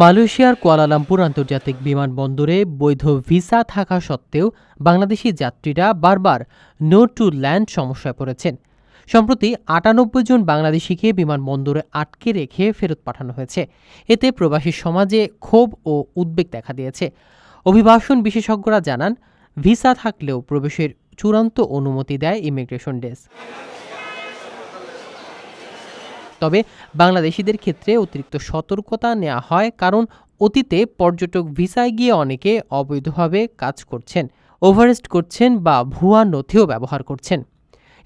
মালয়েশিয়ার কুয়ালালামপুর আন্তর্জাতিক বিমানবন্দরে বৈধ ভিসা থাকা সত্ত্বেও বাংলাদেশি যাত্রীরা বারবার নো টু ল্যান্ড সমস্যায় পড়েছেন। সম্প্রতি আটানব্বই জন বাংলাদেশিকে বিমানবন্দরে আটকে রেখে ফেরত পাঠানো হয়েছে। এতে প্রবাসী সমাজে ক্ষোভ ও উদ্বেগ দেখা দিয়েছে। অভিবাসন বিশেষজ্ঞরা জানান, ভিসা থাকলেও প্রবেশের চূড়ান্ত অনুমতি দেয় ইমিগ্রেশন ডেস্ক তবে বাংলাদেশিদের ক্ষেত্রে অতিরিক্ত সতর্কতা নেওয়া হয় কারণ অতীতে পর্যটক ভিসায় গিয়ে অনেকে অবৈধভাবে কাজ করছেন ওভারেস্ট করছেন বা ভুয়া নথিও ব্যবহার করছেন।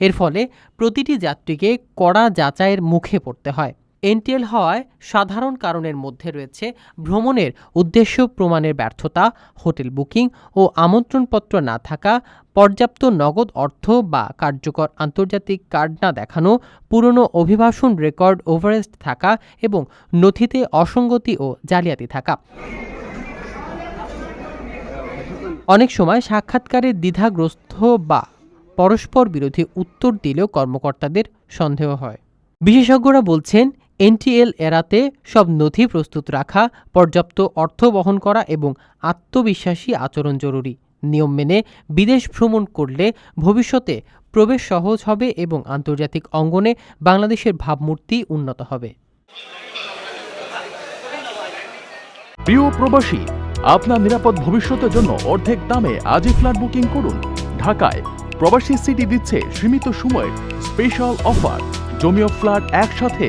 এর ফলে প্রতিটি যাত্রীকে কড়া যাচাইয়ের মুখে পড়তে হয়। এনটিএল হওয়ায় সাধারণ কারণের মধ্যে রয়েছে ভ্রমণের উদ্দেশ্য, প্রমাণের ব্যর্থতা, হোটেল বুকিং ও আমন্ত্রণপত্র না থাকা, পর্যাপ্ত নগদ অর্থ বা কার্যকর আন্তর্জাতিক কার্ড না দেখানো, পুরনো অভিবাসন রেকর্ড ওভারেস্ট থাকা এবং নথিতে অসঙ্গতি ও জালিয়াতি থাকা। অনেক সময় সাক্ষাৎকারে দ্বিধাগ্রস্ত বা পরস্পর বিরোধী উত্তর দিলেও কর্মকর্তাদের সন্দেহ হয়। বিশেষজ্ঞরা বলছেন এনটিএল এড়াতে সব নথি প্রস্তুত রাখা, পর্যাপ্ত অর্থ বহন করা এবং আত্মবিশ্বাসী আচরণ জরুরি। নিয়ম মেনে বিদেশ ভ্রমণ করলে ভবিষ্যতে প্রবেশ সহজ হবে এবং আন্তর্জাতিক অঙ্গনে বাংলাদেশের ভাবমূর্তি উন্নত হবে। প্রিয় প্রবাসী, আপনার নিরাপদ ভবিষ্যতের জন্য অর্ধেক দামে আজই ফ্ল্যাট বুকিং করুন। ঢাকায় প্রবাসী সিটি দিচ্ছে সীমিত সময়ের স্পেশাল অফার। জমিও ফ্ল্যাট একসাথে